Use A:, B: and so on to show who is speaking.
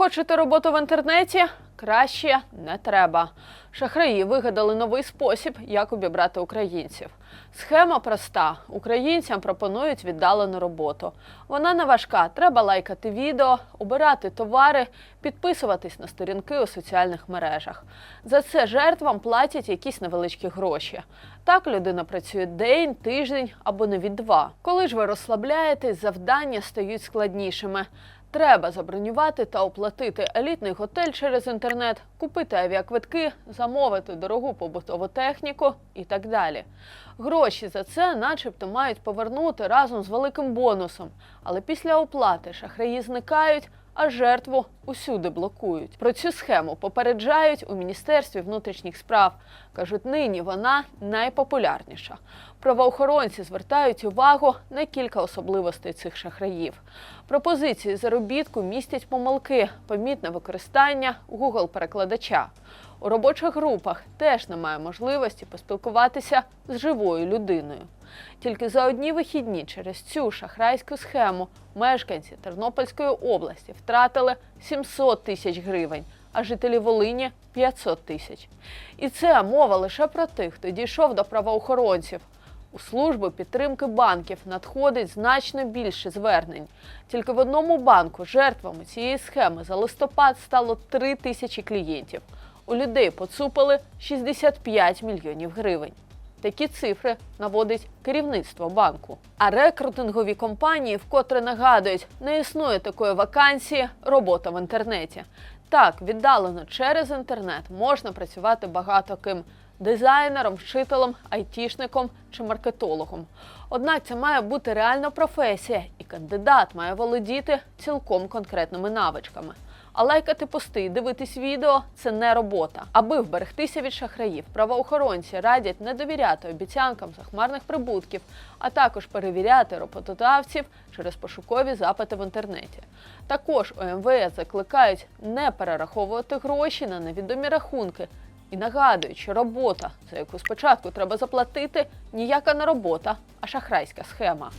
A: Хочете роботу в інтернеті? Краще не треба. Шахраї вигадали новий спосіб, як обібрати українців. Схема проста: українцям пропонують віддалену роботу. Вона не важка. Треба лайкати відео, обирати товари, підписуватись на сторінки у соціальних мережах. За це жертвам платять якісь невеличкі гроші. Так людина працює день, тиждень або навіть два. Коли ж ви розслабляєтесь, завдання стають складнішими. Треба забронювати та оплатити елітний готель через інтернет, купити авіаквитки, замовити дорогу побутову техніку і так далі. Гроші за це, начебто, мають повернути разом з великим бонусом. Але після оплати шахраї зникають, а жертву усюди блокують. Про цю схему попереджають у Міністерстві внутрішніх справ. кажуть, нині вона найпопулярніша. Правоохоронці звертають увагу на кілька особливостей цих шахраїв. Пропозиції заробітку містять помилки, помітне використання Google перекладача. У робочих групах теж немає можливості поспілкуватися з живою людиною. Тільки за одні вихідні через цю шахрайську схему мешканці Тернопільської області втратили 700 тисяч гривень, а жителі Волині 500 тисяч. І це мова лише про тих, хто дійшов до правоохоронців. У службу підтримки банків надходить значно більше звернень. Тільки в одному банку жертвами цієї схеми за листопад стало 3 тисячі клієнтів. У людей поцупили 65 мільйонів гривень. Такі цифри наводить керівництво банку. А рекрутингові компанії вкотре нагадують, не існує такої вакансії робота в інтернеті. Так, віддалено через інтернет можна працювати багато ким дизайнером, вчителем, айтішником чи маркетологом. Однак це має бути реальна професія, і кандидат має володіти цілком конкретними навичками. А лайкати пости і дивитись відео це не робота. Аби вберегтися від шахраїв, правоохоронці радять не довіряти обіцянкам захмарних прибутків, а також перевіряти роботодавців через пошукові запити в інтернеті. Також у МВС закликають не перераховувати гроші на невідомі рахунки. І нагадують, що робота, за яку спочатку треба заплатити, ніяка не робота, а шахрайська схема.